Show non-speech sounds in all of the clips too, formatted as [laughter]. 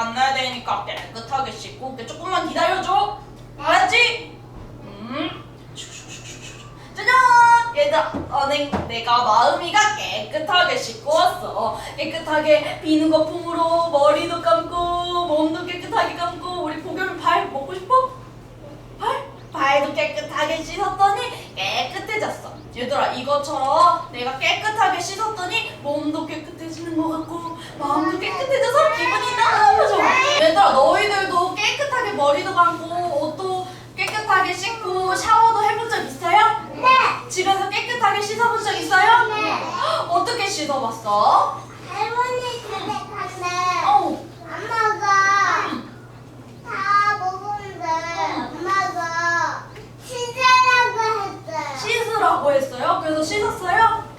만나야 되니까 깨끗하게 씻고 올게. 조금만 기다려줘. 알았지? 음. 짜잔! 얘들아, 너는 내가 마음이가 깨끗하게 씻고 왔어. 깨끗하게 비누 거품으로 머리도 감고 몸도 깨끗하게 감고 우리 보겸이 발 먹고 싶어? 발? 발도 깨끗하게 씻었더니 깨끗해졌어. 얘들아 이것처럼 내가 깨끗하게 씻었더니 몸도 깨끗해지는 것 같고 마음도 깨끗해져서 기분이 너무 좋아. 얘들아 너희들도 깨끗하게 머리도 감고 옷도 깨끗하게 씻고 샤워도 해본 적 있어요? 집에서 깨끗하게 씻어본 적 있어요? 어떻게 씻어봤어? 어, 씻으라고 했어요? 그래서 씻었어요?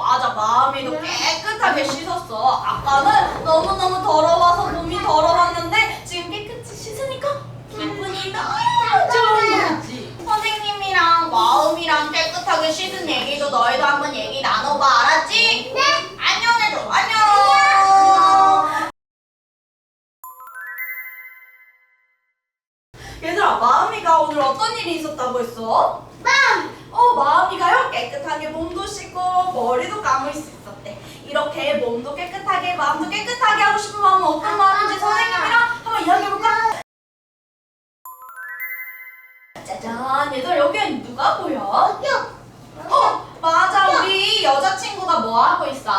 맞아, 마음이도 깨끗하게 씻었어. 아까는 너무너무 더러워서 몸이 더러웠는데 지금 깨끗이 씻으니까 기분이 너무 좋은 거지. 선생님이랑 마음이랑 깨끗하게 씻은 얘기도 너희도 한번 얘기 나눠봐, 알았지? 네. 안녕해줘, 안녕. 얘들아, 마음이가 오늘 어떤 일이 있었다고 했어? 어, 마음이가요? 깨끗하게 몸도 씻고 머리도 감을 수 있었대. 이렇게 몸도 깨끗하게 마음도 깨끗하게 하고 싶은 마음은 어떤 마음인지 선생님이랑 한번 이야기해볼까? 짜잔, 얘들아 여기엔 누가 보여? 어, 맞아, 우리 여자친구가 뭐 하고 있어?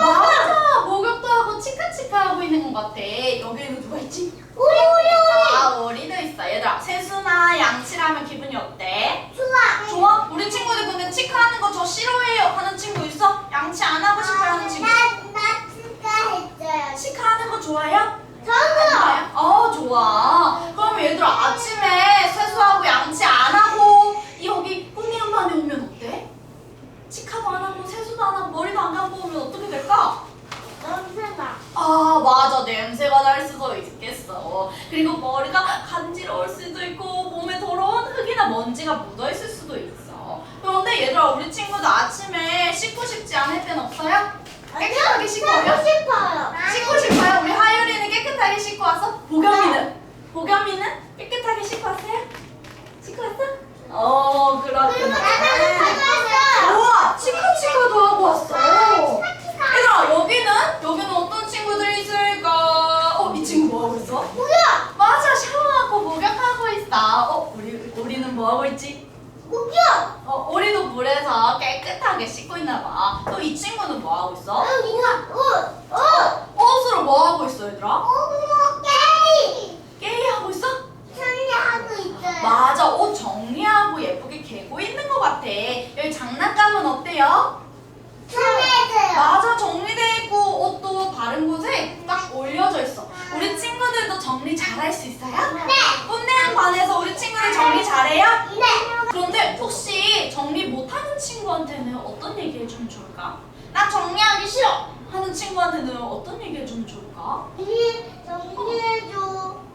맞아, 목욕도 하고 치카치카 하고 있는 것 같아. 여기에는 누가 있지? 아, 우리도 있어. 얘들아, 세수나 양치라면 기분이 어때? 좋아? 우리 친구들 근데 치카하는 거 저 싫어해요 하는 친구 있어? 양치 안 하고 싶어 하는 친구 치카하는 거 좋아요? 좋아요? 어 좋아 그럼 얘들아 아침에 세수하고 양치 안 하고 여기 꽃미음반에 오면 어때? 치카도 안 하고 세수도 안 하고 머리도 안 감고 오면 어떻게 될까? 아 맞아 냄새가 날 수도 있겠어 그리고 머리가 간지러울 수도 있고 몸에 더러운 흙이나 먼지가 묻어있을 수도 있어 그런데 얘들아 우리 친구도 아침에 씻고 싶지 않을 땐 없어요? 깨끗하게 씻고 와요? 씻고 싶어요? 우리 하율이는 깨끗하게 씻고 왔어? 보겸이는? 보겸이는 깨끗하게 씻고 왔어요? 씻고 왔어? 어 그렇구나 우와 치카치카도 하고 왔어 얘들아 여기는? 여기는 어떤 친구들이 있을까? 어 이 친구 뭐 하고 있어? 맞아 샤워하고 목욕하고 있어 어 우리 우리는 뭐 하고 있지? 어 우리도 물에서 깨끗하게 씻고 있나 봐또 이 친구는 뭐 하고 있어? 옷으로 뭐 하고 있어 얘들아? 게임 하고 있어? 맞아 옷 정리하고 예쁘게 개고 있는 것 같아 여기 장난감은 어때요? 맞아 정리돼 있고 옷도 바른 곳에 딱 올려져 있어 우리 친구들도 정리 잘할 수 있어요? 꽃내는 반에서 우리 친구들 정리 잘해요? 그런데 혹시 정리 못하는 친구한테는 어떤 얘기 해주면 좋을까? 나 정리하기 싫어. 하는 친구한테는 어떤 얘기 해주면 좋을까?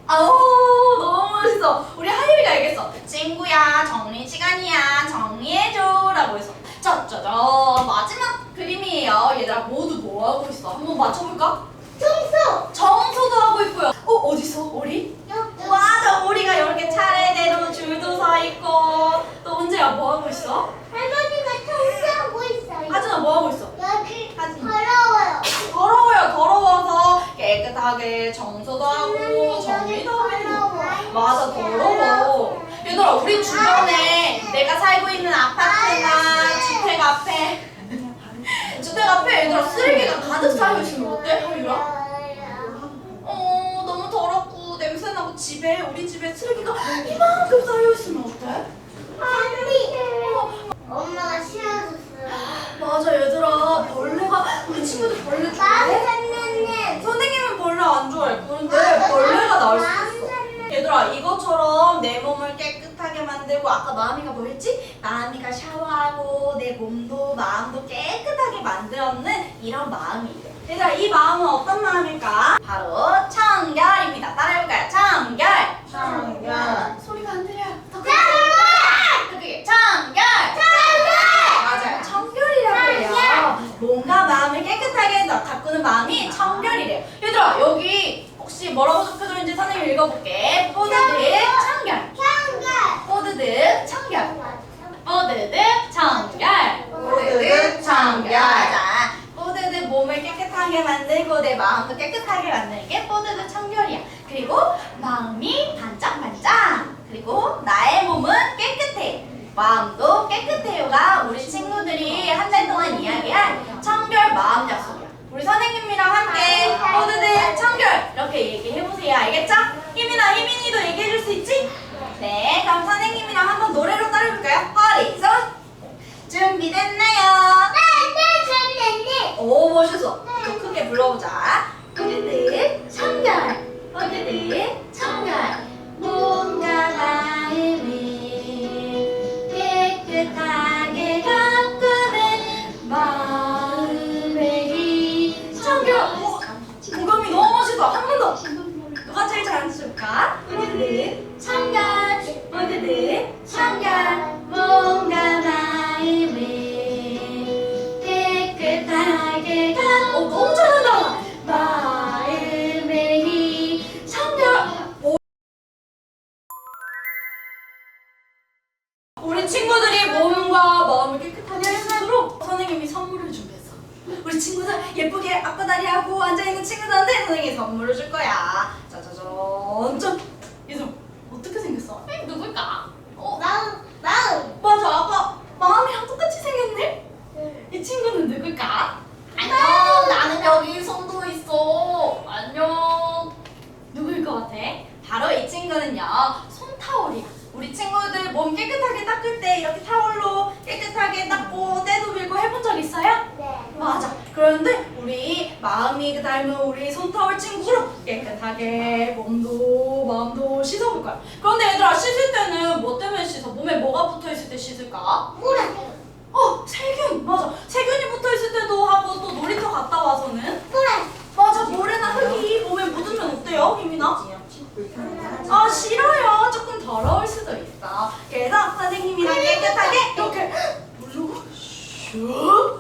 아우 너무 멋있어. 우리 하율이가 얘기했어. 친구야 정리 시간이야. 정리해줘. 라고 했어 짜자잔 마지막 그림이에요. 얘들아 모두 뭐 하고 있어? 한번 맞춰볼까? 정소도 하고 있고요 어 어디서 오리? 맞아 오리가 이렇게 차례대로 줄도 서 있고 또 언제야 뭐 하고 있어? 할머니가 청소하고 있어요. 하준아 뭐 하고 있어? 여기 하진. 더러워요. 더러워요 더러워서 깨끗하게 청소도 하고 정리도 하고 맞아 더러워 얘들아 우리 주변에 내가 살고 있는 아파트나 주택 앞에 주택 앞에 얘들아 쓰레기가 가득 쌓여 있으면 어때 하율아? 집에 우리 집에 쓰레기가 이만큼 쌓여 있으면 어때? 엄마가 싫어졌어요. 맞아 얘들아 벌레가 우리 친구들 벌레 좋아해? 선생님. 선생님은 벌레 안 좋아해 그런데 벌레가 나올 수 있어 얘들아 이것처럼 내 몸을 깨끗하게 만들고 아까 마음이가 뭐 했지? 마음이가 샤워하고 내 몸도 마음도 깨끗하게 만들었는 이런 마음이에요 얘들아 이 마음은 어떤 마음일까? 바로 청결입니다. 따라해볼까요? 청결. 청결. 소리가 안 들려요 더 청결! 크게 청결. 맞아요. 청결이라고 해요. 뭔가 마음을 깨끗하게 나- 가꾸는 마음이 청결이래요. 얘들아 여기 혹시 뭐라고 적혀져 있는지 선생님 읽어볼게. 뽀드득 청결. 뽀드득 청결. 뽀드득 청결. 뽀드득 청결. 깨끗하게 만들고 내 마음도 깨끗하게 만드는 게 뽀드득 청결이야 그리고 마음이 반짝반짝 그리고 나의 몸은 깨끗해 마음도 깨끗해요가 우리 친구들이 한 달 동안 이야기한 청결 마음 약속이야 우리 선생님이랑 함께 뽀드득 청결 이렇게 얘기해보세요 알겠죠? 희민아 희민이도 얘기해줄 수 있지? 네 그럼 선생님이랑 한번 노래로 따라해볼까요? 허리 손 준비됐나요? 오 멋있어. 더 크게 불러보자. 어디들 청결. 어디들 청결. 누굴까? 안녕. 나는 여기 손도 있어. 안녕. 누구일 것 같아? 바로 이 친구는요. 솜타올이야. 우리 친구들 몸 깨끗하게 닦을 때 이렇게 타올로 깨끗하게 닦고 때도 밀고 해본 적 있어요? 맞아. 그런데 우리 마음이 닮은 우리 손타올 친구로 깨끗하게 몸도 마음도 씻어볼 거야. 그런데 얘들아 씻을 때는 뭐 때문에 씻어? 몸에 뭐가 붙어 있을 때 씻을까? 어, 세균. 맞아. 세균이 붙어 있을 때도 하고 또 놀이터 갔다 와서는 맞아. 모래나 흙이 몸에 묻으면 어때요, 희민아? 아 싫어요. 조금 더러울 수도 있어. 그래서 선생님이랑 깨끗하게 이렇게 물로 슉, 어,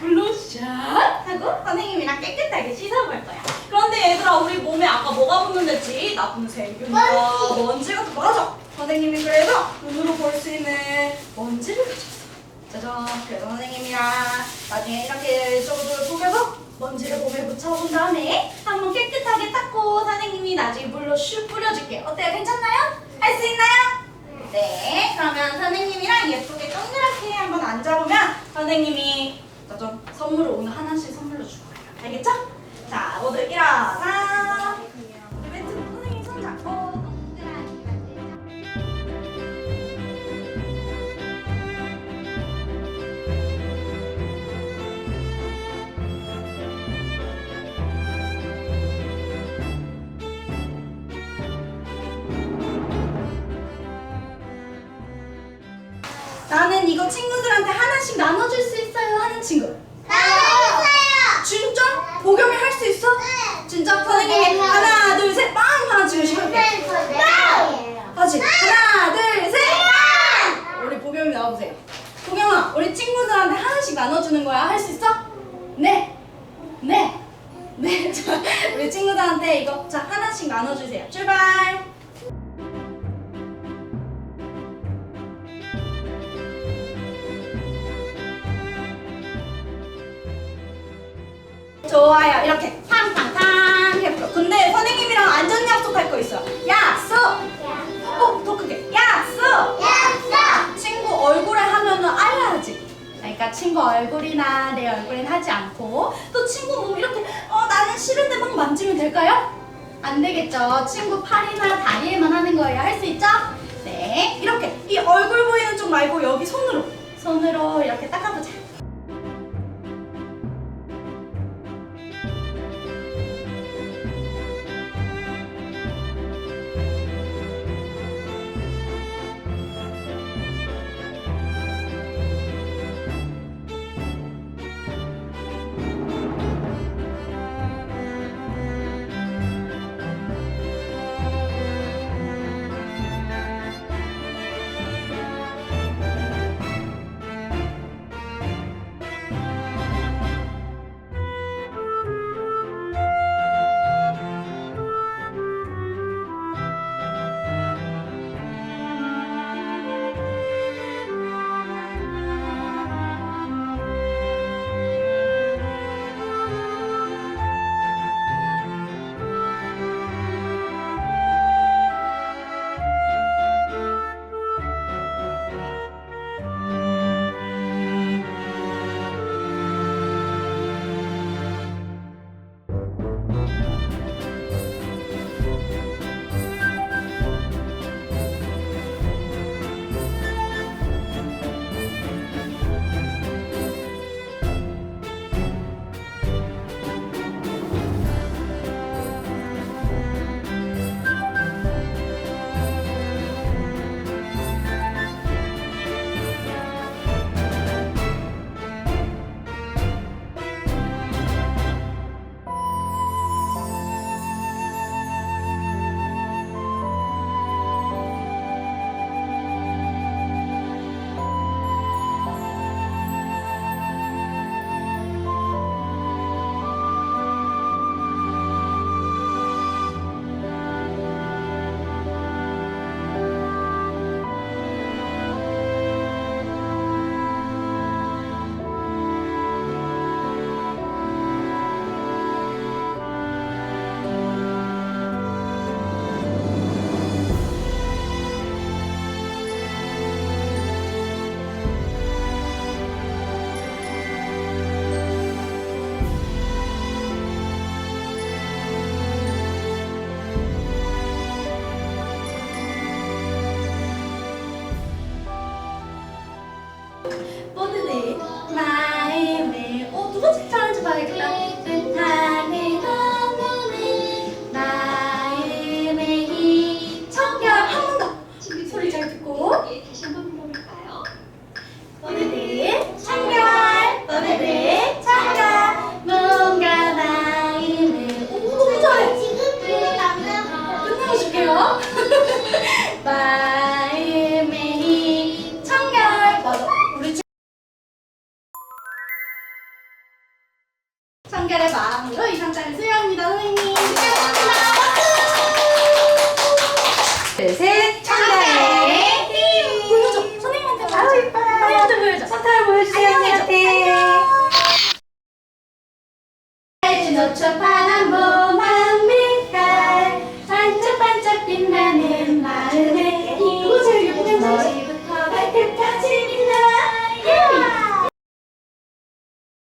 물로 샥 하고 선생님이랑 깨끗하게 씻어볼 거야. 그런데 얘들아 우리 몸에 아까 뭐가 묻는댔지? 나쁜 세균과 먼지. 같은 거 맞아. 선생님이 그래서 눈으로 볼 수 있는 먼지를 가져왔어. 짜잔. 그래서 선생님이랑 나중에 이렇게 이쪽으로 속여서 먼지를 몸에 묻혀본 다음에 한번 깨끗하게 닦고 선생님이 나중에 물로 슉 뿌려줄게. 어때요? 괜찮나요? 할 수 있나요? 네. 그러면 선생님이랑 예쁘게 동그랗게 한번 앉아보면 선생님이 짜잔 선물을 오늘 하나씩 선물로 줄 거예요. 알겠죠? 자, 모두 일어나. 친구들한테 하나씩 나눠줄 수 있어요 하는 친구. 진짜? 보경이 할 수 있어? 진짜? 선생님이 하나 둘 셋 빵 하나 지으시면 다시 하나 둘 셋. 우리 보경이 나와보세요. 보경아, 우리 친구들한테 하나씩 나눠주는 거야. 할 수 있어? 네. 네. 네. [laughs] 자, 우리 친구들한테 이거 자 하나씩 나눠주세요. 출발. 좋아요. 이렇게 탕탕탕 해보죠. 근데 선생님이랑 안전 약속할 거 있어요. 약속! 어, 더 크게. 약속! 약속! 친구 얼굴에 하면은 알라지. 그러니까 친구 얼굴이나 내 얼굴엔 하지 않고 또 친구 몸 이렇게 어 나는 싫은데 막 만지면 될까요? 안 되겠죠. 친구 팔이나 다리에만 하는 거예요. 할 수 있죠? 네. 이렇게 이 얼굴 보이는 쪽 말고 여기 손으로 손으로 이렇게 닦아보자.